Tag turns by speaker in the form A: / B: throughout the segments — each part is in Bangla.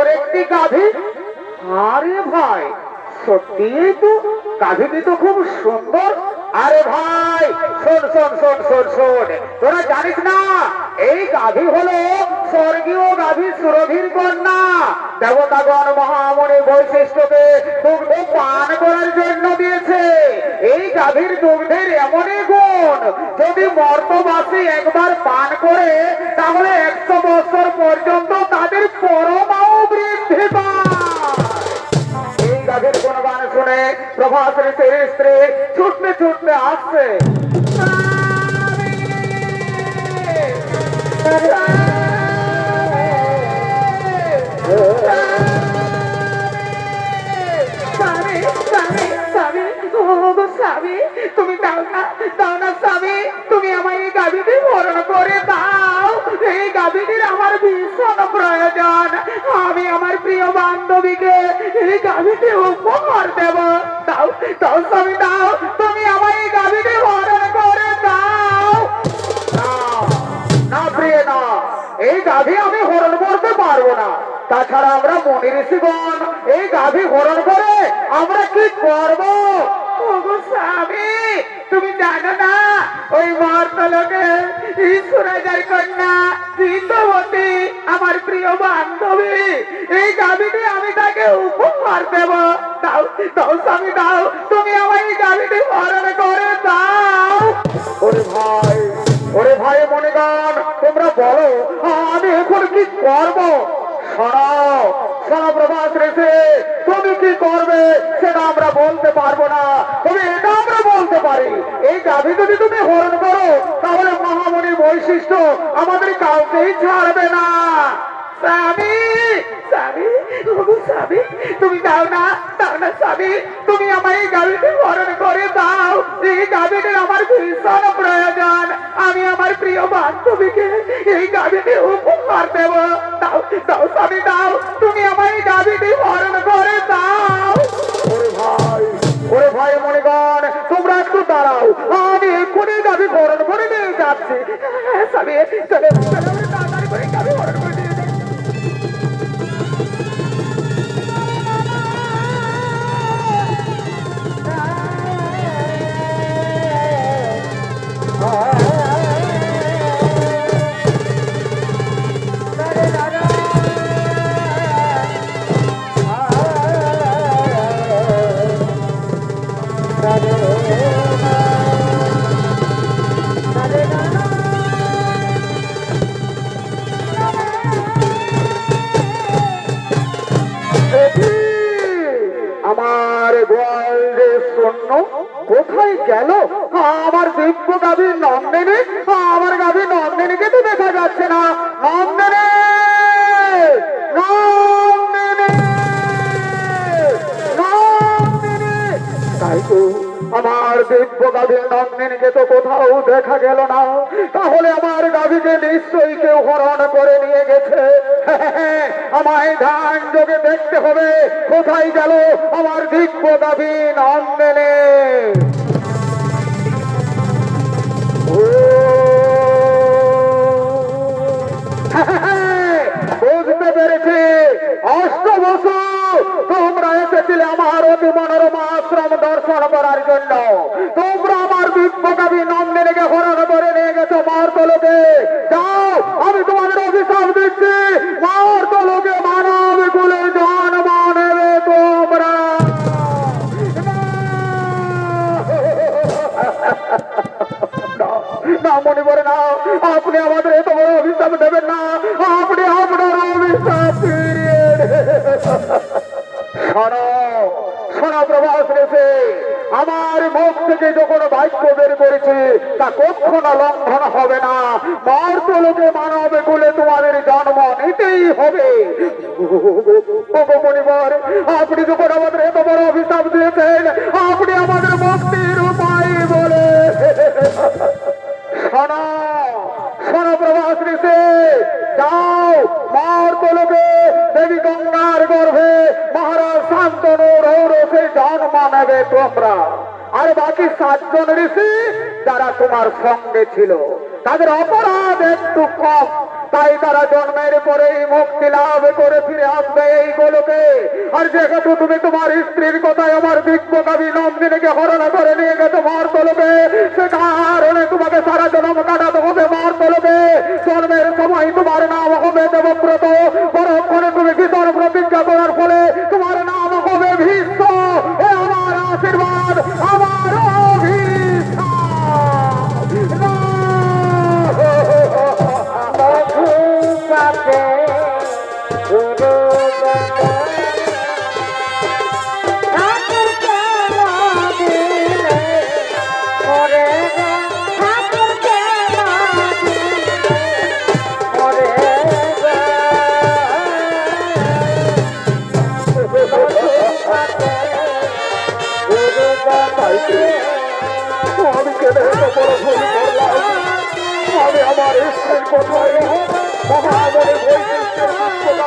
A: সুন্দর একটি গাভী আরে ভাই সত্যি তো গাভীটি তো খুব সুন্দর। আরে ভাই, শোন শোন শোন শোন শোন, তোরা জানিস না, এই গাভী হলো স্বর্গীয় গাভী সুরভির কন্যা। দেবতাগণ মহামণি বৈশিষ্ট্যকে দুগ্ধ পান করার জন্য দিয়েছে। এই গাভীর দুগ্ধের এমনই গুণ, যদি মর্তবাসী একবার পান করে, তাহলে একশো বছর পর্যন্ত তাদের পরমাও বৃদ্ধি কোন গান শুনে স্ত্রী ছুটতে ছুটতে আসছে।
B: তুমি দাও না দাও না স্বামী, তুমি আমার এই গাভীটি বরণ করে দাও। এই গাভীটির আমার ভীষণ প্রয়োজন। আমি আমার প্রিয় বান্ধবীকে এই গাভীটি উপহার দেব। দাও দাও স্বামী, দাও। তুমি আমার এই গাভীটি বরণ করে দাও।
A: না প্রিয় না, এই গাভী আমি হরণ করতে পারব না। তাছাড়া আমরা মনি ঋষিগণ, এই গাভী হরণ করে আমরা কি করব?
B: স্বামী, তুমি জানো না, ওই মর্তলোকে ঈশ্বরাজার কন্যা, সিন্ধবতী, আমার প্রিয় বান্ধবী, এই গাভীটি আমি তাকে উপহার দেব। দাও দাও স্বামী, দাও, তুমি আমার এই গাভীটি হরণ করে দাও।
A: ওরে ভাই ওরে ভাই মনিগণ তোমরা বলো, আমি এখন কি করব? শোনাও শোনো প্রভাস রেখে, তুমি কি করবে? সেটা আমরা বলতে পারব না। তবে এটা আমরা বলতে পারি। এই গাভী যদি তুমি হরণ করো, তাহলে মহামণি বৈশিষ্ট্য আমাদের কাউকেই ছাড়বে না।
B: স্বামী স্বামী স্বামী, তুমি না না, স্বামী। তুমি এই করে দাও। এই আমার ভীষণ প্রয়োজন। আমি আমার প্রিয় বান্ধবীকে এই গাড়িটি উপহার দেব। দাও স্বামী দাও। তুমি এই গাড়িটি বরণ করে দাও।
A: ওরে ভাই ওরে ভাই মনিগণ তোমরা একটু দাঁড়াও। আমি এক্ষুনি দাবি হরণ করে নিয়ে যাচ্ছি।
B: হ্যাঁ, স্বামী চলে চলে আমার
A: দিব্য গাভী নন্দিনী আমার গাভী নন্দিনীকে তো দেখা যাচ্ছে না। নন্দিনী! আমার দিব্য গাভী নন্দিনীকে তো কোথাও দেখা গেল না। তাহলে আমার গাভীকে নিশ্চয়ই কেউ হরণ করে নিয়ে গেছে। আমায় ধান যোগে দেখতে হবে। কোথায় গেল আমার দিব্য গাভী নন্দিনী? বুঝতে পেরেছি। অষ্ট বসু তোমরা এসেছিলে আমার অতি মনোরমা না মনে করে না। আপনি আমাদের এত বড় অভিশাপ দেবেন না। আপনি আপনার অভিশাপ আমার মুখ থেকে যখন বাক্য বের করেছি, তা কখনো লঙ্ঘন হবে না। মার্তলোকে মানবে বলে তোমাদের জন্ম নিতেই হবে। আপনি যখন আমাদের এত বড় অভিশাপ দিয়েছেন মহারাজ শান্তনু রৌরসে জন্ম নেবে তোমরা। আর বাকি সাতজন ঋষি যারা তোমার সঙ্গে ছিল, তাদের অপরাধ একটু কম। তাই তারা জন্মের পরেই মুক্তি লাভ করে ফিরে আসবে এই গোলকে। আর যেহেতু তুমি তোমার স্ত্রীর কথায় আমার দিব্য নন্দিনীকে হরণ করে নিয়ে গেছো মার তলবে সে কারণে তোমাকে সারা জন্ম কাটাতে আমার স্ত্রীর কোথায় মহাবলী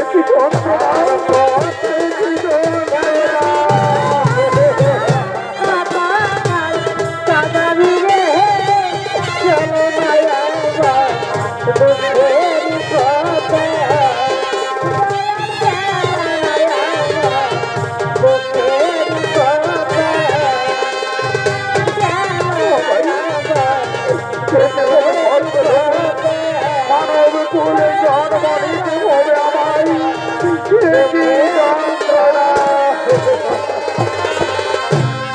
A: একটি যন্ত্রণা